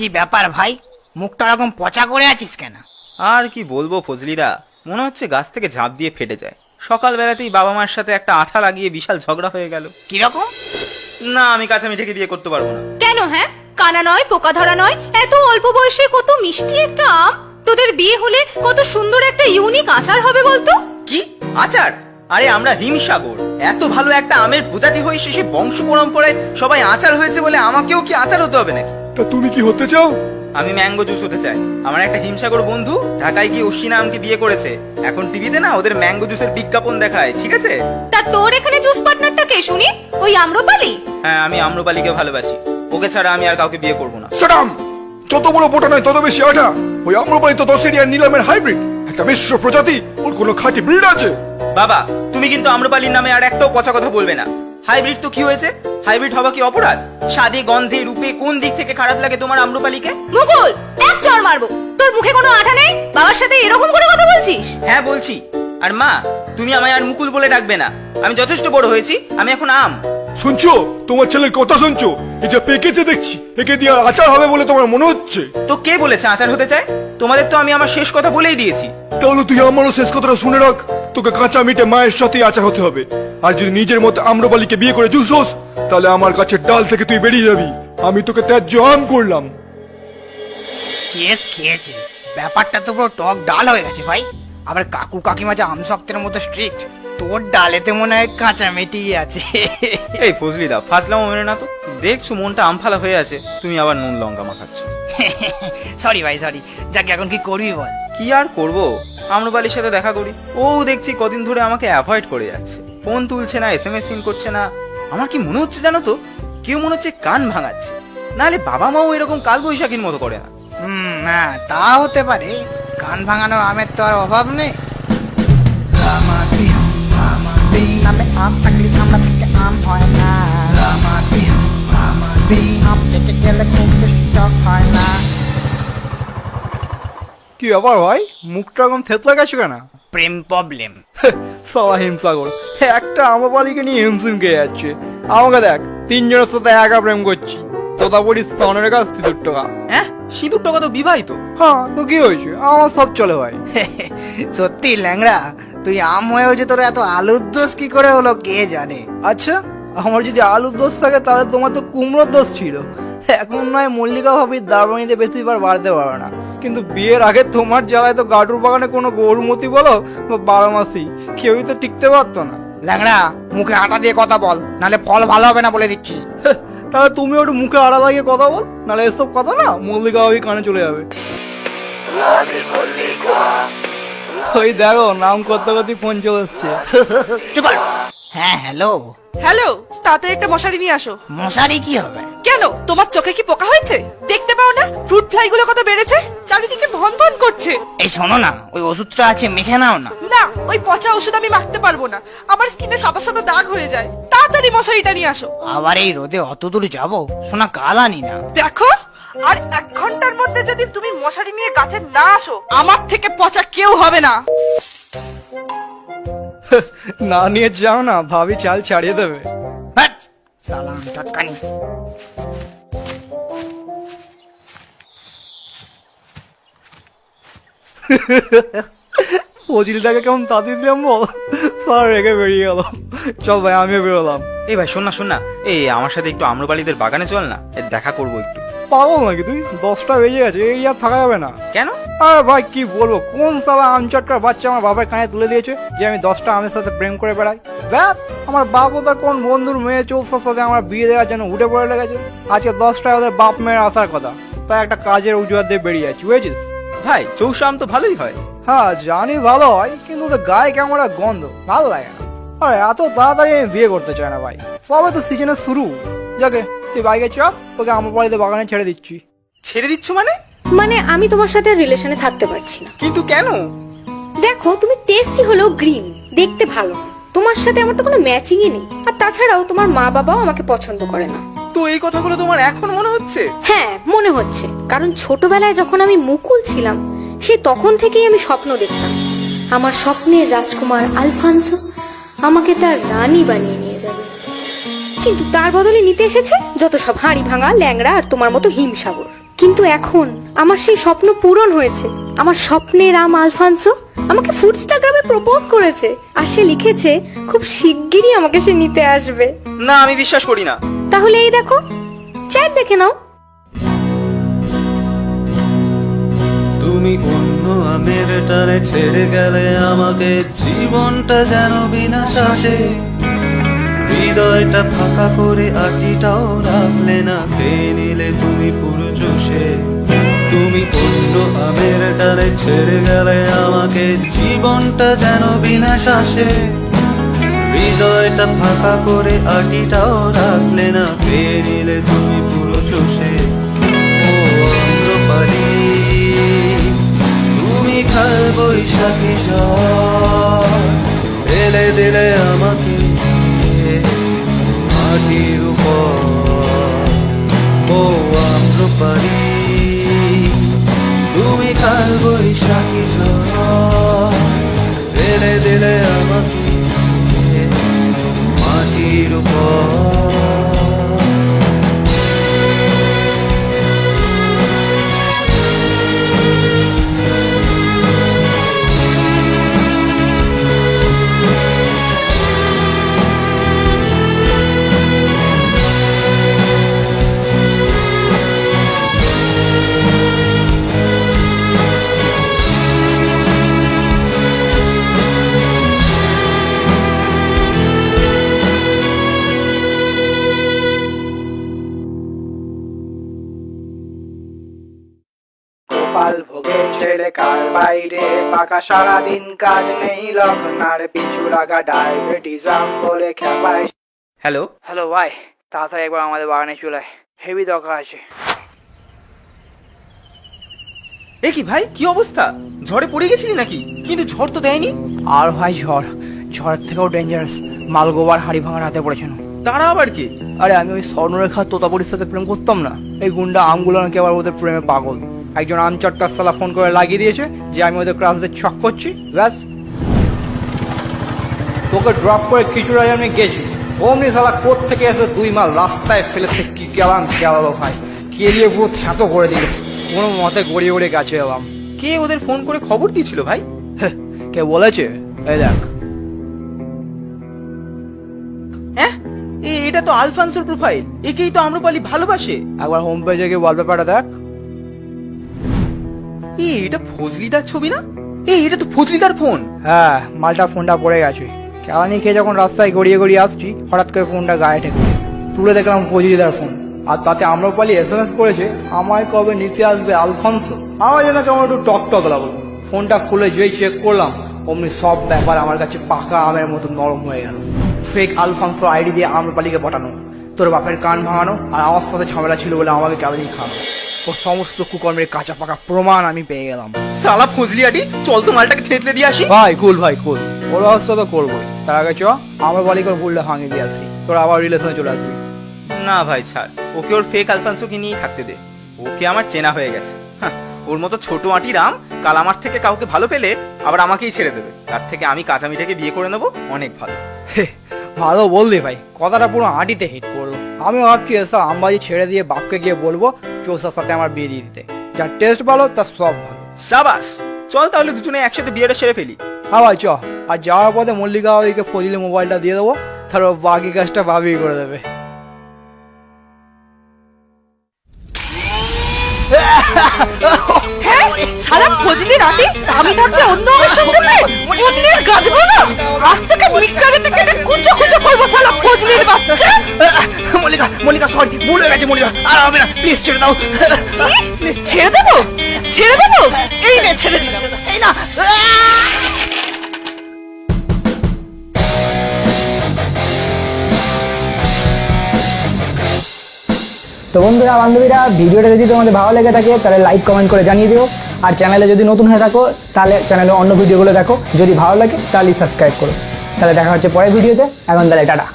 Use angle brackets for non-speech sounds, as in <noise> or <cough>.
কি ব্যাপার ভাই? মুখটা ওরকম পচা করে আছিস কেন? আর কি বলব ফজলিদা মনে হচ্ছে গাছ থেকে ঝাঁপ দিয়ে ফেটে যায়। সকালবেলাতেই বাবা মার সাথে একটা আঠা লাগিয়ে বিশাল ঝগড়া হয়ে গেল। কীরকম? না আমি কাছে মিঠেকে বিয়ে করতে পারব না। কেন হ্যাঁ? কানা নয় পোকা ধরা নয় এত অল্প বয়সে কত মিষ্টি একটা আম? তোদের বিয়ে হলে কত সুন্দর একটা ইউনিক আচার হবে বলতো? কি? আচার? আরে আমরা হিমসাগর। এত ভালো একটা আমের প্রজাতি হয়ে শেষে বংশ পরম্পরায় সবাই আচার হয়েছে বলে আমাকেও কি আচার হতে হবে নাকি? তা তুমি কি হতে চাও? আমি ম্যাঙ্গো জুস হতে চাই। আমার একটা হিমসাগর বন্ধু ঢাকায় গিয়ে অশ্বিনা আমকে বিয়ে করেছে। এখন টিভিতে না ওদের ম্যাঙ্গো জুসের বিজ্ঞাপন দেখায় ঠিক আছে? তা তোর এখানে জুস পার্টনারটা কে শুনি? ওই আম্রপালি? হ্যাঁ আমি আম্রপালিকে ভালোবাসি। ওকে ছাড়া আমি আর কাউকে বিয়ে করব না। সাডাম যত বড় বোটা নয় তত বেশি আটা। ওই আম্রপালি তো দশেরি আর নিলামের হাইব্রিড একটা মিশ্র প্রজাতি ওর কোনো খাঁটি ব্রিড আছে। বাবা তুমি কিন্তু আম্রপালির নামে আর একটাও পচা কথা বলবে না। হাইব্রিড তো কি হয়েছে? হাইব্রিড হওয়া কি অপরাধ? স্বাদে গন্ধে রূপে কোন দিক থেকে খারাপ লাগে তোমার আম্রপালিকে? মুকুল এক চড় মারবো। তোর মুখে কোনো আঠা নেই? বাবার সাথে এরকম করে কথা বলছিস? হ্যাঁ বলছি। আর মা তুমি আমায় আর মুকুল বলে ডাকবে না। আমি যথেষ্ট বড় হয়েছি আমি এখন আম। শুনছো? তোমার ছেলের কথা শুনছো? এই যে পেকেছে দেখছি একে দিয়ে আর আচার হবে বলে তোমার মনে হচ্ছে? তো কে বলেছে আচার হতে চায়? তোমাদের তো আমি আমার শেষ কথা বলেই দিয়েছি। তাহলে তুই আমারও শেষ কথাটা শুনে রাখ। তোকে কাঁচা মিটে মায়ের সাথে আচার হতে হবে। আর যদি নিজের মতো আম্রপালিকে বিয়ে করে জুসোস তাহলে আমার কাছে ডাল থেকে তুই বেরিয়ে যাবি। আমি তোকে ত্যায্য আম করলাম। কেস খেয়েছে। ব্যাপারটা তো পুরো টক ডাল হয়ে গেছে ভাই। আবার কাকু কাকিমা যে আমসক্তের মতো স্ট্রিক্ট তোর ডালেতে মনে হয় কাঁচা মেটিই আছে। এই ফজলিদা ফাজলামো মেনে না তো? দেখছ মনটা আমফালা হয়ে আছে। তুমি আবার নুন লঙ্কা মাখাচ্ছ। <laughs> সরি ভাই সরি যাকে এখন কি করবি বল? কি আর করব? আম্রপালির সাথে দেখা করি। ও দেখছি কদিন ধরে আমাকে অ্যাভয়েড করে যাচ্ছে। ফোন তুলছে না এস এম এস সিন করছে না। আমার কি মনে হচ্ছে জানো তো? কেউ মনে হচ্ছে কান ভাঙাচ্ছে। নাহলে বাবা মাও এরকম কাল বৈশাখীর মতো করে না। হুম হ্যাঁ তা হতে পারে। কান ভাঙানো আমের তো আর অভাব নেই। আমে আম থাকলে আমরা থেকে আম হয় না আম থেকে গেলে খুব হয় না। কি ব্যাপার ভাই? মুখটা এরকম থেতলা গেছে কেন? প্রেম প্রবলেম সবাই হিমসাগর। একটা আমপালিকে নিয়ে হিমসিম খেয়ে যাচ্ছে। আমাকে দেখ তিনজনের সাথে একা প্রেম করছি। তোতা পড়ি স্তনের কাছ সিঁদুর টাকা। হ্যাঁ? সিঁদুর টাকা তো বিবাহিত। হ্যাঁ তো কি হয়েছে? আমার সব চলে ভাই। সত্যি ল্যাংড়া তুই আম হয়েও যে তোর এত আলুর দোষ কি করে হলো কে জানে? আচ্ছা আমার যদি আলুর দোষ থাকে তাহলে তোমার তো কুমড়োর দোষ ছিল। এখন নয় মল্লিকা ভাবির দারবানিতে বেশিবার বাড়তে পারো না। কিন্তু বিয়ের আগে তোমার জ্বালায় তো গাডুর বাগানে কোনো গরুমতি বলো? বা বারোমাসি। কেউই তো টিকতে পারতো না। ল্যাংড়া মুখে আটা দিয়ে কথা বল নালে ফল ভালো হবে না বলে দিচ্ছি। তাহলে তুমি একটু মুখে আড়া লাগিয়ে কথা বল নাহলে এসব কথা না মল্লিকা ভাবি কানে চলে যাবে। ওই দেখো নাম করতে করতে ফোন চলে এসছে। হ্যাঁ হ্যালো। হ্যালো তাড়াতাড়ি একটা মশারি নিয়ে আসো। মশারি কি হবে? কেন তোমার চোখে কি পোকা হয়েছে? দেখতে পাও না ফ্রুট ফ্লাই গুলো কত বেড়েছে? ভন এই শোনো না ওই ওষুধটা আছে মেখে নাও না। না ওই পচা ওষুধ আমি মাখতে পারব না। আমার স্কিনে সাদা সাদা দাগ হয়ে যায়। তাড়াতাড়ি মশারিটা নিয়ে আসো। আবার এই রোদে অত দূর যাব? শোনা কাল আনি না। দেখো আর এক ঘণ্টার মধ্যে যদি তুমি মশারি নিয়ে গাছে না আসো আমার থেকে পচা কেউ হবে না। না নিয়ে যাও না ভাবি চাল ছাড়িয়ে দেবে। হ্যাট, সালাম চটকানি ফজিলটাকে কেমন তাড়িয়ে দিলাম বল? স্যার রেখে বেরিয়ে গেল। চল ভাই আমিও বেরোলাম। এই ভাই শোন না শোন না। এই আমার সাথে একটু আম্রপালিদের বাগানে চল না। দেখা করব একটু। পাগল নাকি তুই? দশটা বেজে গেছে এই আর থাকা যাবে না। কেন? আরে ভাই কি বলব? কোন সালা আম চটকার বাচ্চা আমার বাবার কানে তুলে দিয়েছে যে আমি দশটা আমের সাথে প্রেম করে বেড়াই? ব্যাস আমার বাপ ওদের কোন বন্ধুর মেয়ে চৌসার সাথে আমার বিয়ে দেওয়ার জন্য উঠে পড়ে লেগেছে। আজকে দশটায় ওদের বাপ মেয়ের আসার কথা। তাই একটা কাজের উজুয়ার দিয়ে বেরিয়ে যাচ্ছি বুঝেছিস? ভাই চৌষা আম তো ভালোই হয়। হ্যাঁ জানি ভালো হয় কিন্তু ওদের গায়ে কেমন একটা গন্ধ ভালো লাগে না। আরে এত তাড়াতাড়ি আমি বিয়ে করতে চাই না ভাই। সবে তো সিজনের শুরু। যাকে তুই বাইকে চ তোকে আমার বাড়িতে বাগানে ছেড়ে দিচ্ছি। ছেড়ে দিচ্ছ মানে? মানে আমি তোমার সাথে রিলেশনে থাকতে পারছি না। কিন্তু কেন? দেখো তুমি টেস্টি হলেও গ্রিন দেখতে ভালো। তোমার সাথে আমার তো কোনো ম্যাচিংই নেই। আর তাছাড়াও তোমার মা বাবাও আমাকে পছন্দ করে না। তো এই কথাগুলো তোমার এখন মনে হচ্ছে? হ্যাঁ মনে হচ্ছে। কারণ ছোটবেলায় যখন আমি মুকুল ছিলাম সে তখন থেকেই আমি স্বপ্ন দেখতাম। আমার স্বপ্নের রাজকুমার আলফানসো আমাকে তার রানী বানিয়ে নিয়ে যাবে। কিন্তু তার বদলে নিতে এসেছে যত সব হাঁড়ি ভাঙা ল্যাংড়া আর তোমার মতো হিমসাগর। কিন্তু এখন আমার সেই স্বপ্ন পূরণ হয়েছে। আমার স্বপ্নের আম আলফান্সো আমাকে ফুডস্টাগ্রামে প্রপোজ করেছে। আর সে লিখেছে খুব শিগগিরই আমাকে সে নিতে আসবে। না আমি বিশ্বাস করি না। তাহলে এই দেখো চ্যাট দেখে নাও। তুমি অন্য আমের টানে ছেড়ে গেলে আমাকে জীবনটা যেন বিনা শ্বাসে হৃদয়টা ফাঁকা করে আটিটাও রাখলে না পেয়ে নিলে তুমি পুরো জোশে তুমি অন্য আমের টানে ছেড়ে গেলে আমাকে জীবনটা যেন বিনা শ্বাসে হৃদয়টা ফাঁকা করে আটিটাও রাখলে না পেয়ে তুমি পুরো চষে ও অন্ধ্রপালি তুমি খাল বৈশাখী ফেলে দিলে আমাকে মাটির উপর। ও আম্রপালি তুমি খাল বৈশাখী ফেলে দিলে মাটির উপর ভোগের ছেলে কার বাইরে? পাকা সারাদিন কাজ নেই লগ্নার পিছু লাগা ডায়াবেটিসাম বলে খেপায়। হ্যালো? হ্যালো ভাই তাড়াতাড়ি একবার আমাদের বাগানে চলে আয়। হেভি দরকার আছে। এ কি ভাই কি অবস্থা? ঝড়ে পড়ে গেছিলি নাকি? কিন্তু ঝড় তো দেয়নি। আর ভাই ঝড় ঝড়ের থেকেও ডেঞ্জারাস মালগোবার হাড়ি ভাঙার হাতে পড়েছেন তারা আবার কি? আরে আমি ওই স্বর্ণরেখা তোতাপুরির সাথে প্রেম করতাম না। এই গুন্ডা আমগুলো নাকি আবার ওদের প্রেমে পাগল। একজন আম চটকার সালা ফোন করে লাগিয়ে দিয়েছে যে আমি ওদের ক্রাসদের ছক করছি ব্যাস। তোকে ড্রপ করে কিছুটা আমি গেছি। অমনি সালা কোথ থেকে এসে দুই মাল রাস্তায় ফেলেছে কি গেলাম গেলালো ভাই। কেলিয়ে পুরো থ্যাতো করে দিল? কোনো মতে গড়িয়ে গড়িয়ে গাছে এলাম। কে ওদের ফোন করে খবর দিয়েছিল ভাই? কে বলেছে? এই দেখ। হ্যাঁ? এটা তো আলফানসোর প্রোফাইল একেই তো আম্রপালি ভালোবাসে। একবার হোম পেজে গিয়ে ওয়ালপেপারটা দেখ। এ, এটা ফজলিদার ছবি না? এ, এটা তো ফজলিদার ফোন। হ্যাঁ মালটা ফোনটা পড়ে গেছে। কেলানি খেয়ে যখন রাস্তায় গড়িয়ে গড়িয়ে আসছি, হঠাৎ করে ফোনটা গায়ে ঠেকে তুলে দেখলাম ফজিদার ফোন। আর তাতে আম্রপালি এস এম এস করেছে, আমায় কবে নিতে আসবে আলফান্সো? আমার যেন কেমন একটু টক টক লাগল। ফোনটা খুলে যেই চেক করলাম, অমনি সব ব্যাপার আমার কাছে পাকা আমের মতো নরম হয়ে গেল। ফেক আলফান্সো আইডি দিয়ে আম্রপালিকে পাঠানো। তোর বাপের কান ভাঙানো আর আমার সাথে ঝামেলা ছিল বলে আমাকে কেলানি খাওয়ানো ও সমস্ত কুকর্মের কাঁচা পাকা প্রমাণ আমি পেয়ে গেলাম। সালা ফজলিয়াটি চল তো মালটাকে থেতলে দিয়ে আসি। ভাই কুল ভাই কুল ওর অবস্থা তো করব তার আগে চ আমরা বলি করে ভুলটা ভাঙিয়ে দিয়ে আসি। তোর আবার রিলেশনে চলে আসবি। না ভাই ছাড়। ওকে ওর ফেক আলফানসোকে নিয়েই থাকতে দে। ওকে আমার চেনা হয়ে গেছে। ওর মতো ছোট আঁটি রাম কাল আমার থেকে কাউকে ভালো পেলে আবার আমাকেই ছেড়ে দেবে। তার থেকে আমি কাঁচা মিঠাকে বিয়ে করে নেব অনেক ভালো। ভালো বললি ভাই। কথাটা পুরো আটিতে হিট করল। আমি ভাবছি এসব আমবাজি ছেড়ে দিয়ে বাপকে গিয়ে বলব চৌসার সাথে আমার বিয়ে দিয়ে দিতে। যার টেস্ট ভালো তার সব ভালো। সাবাস চল তাহলে দুজনে একসাথে বিয়েটা সেরে ফেলি। হ্যাঁ ভাই চ। আর যাওয়ার পথে মল্লিকা ওইকে ফজিলে মোবাইলটা দিয়ে দেবো তারপর বাকি কাজটা ভাবি করে দেবে। <laughs> হ্যাঁ সারা ফজলি রাতে আমি থাকতে অন্য আমার সঙ্গে নেই ফজলির গাছগুলো আজ থেকে মল্লিকা সরি ভুল হয়ে গেছে মল্লিকা। আর হবে না প্লিজ ছেড়ে দাও। ছেড়ে দেবো? ছেড়ে দেবো? এই নে ছেড়ে। এই না। তো বন্ধুরা বান্ধবীরা ভিডিওটা যদি তোমাদের ভালো লেগে থাকে তাহলে লাইক কমেন্ট করে জানিয়ে দিও। আর চ্যানেলে যদি নতুন হয়ে থাকো তাহলে চ্যানেলে অন্য ভিডিওগুলো দেখো। যদি ভালো লাগে তাহলে সাবস্ক্রাইব করো। তাহলে দেখা হচ্ছে পরের ভিডিওতে এখন তাহলে টাটা।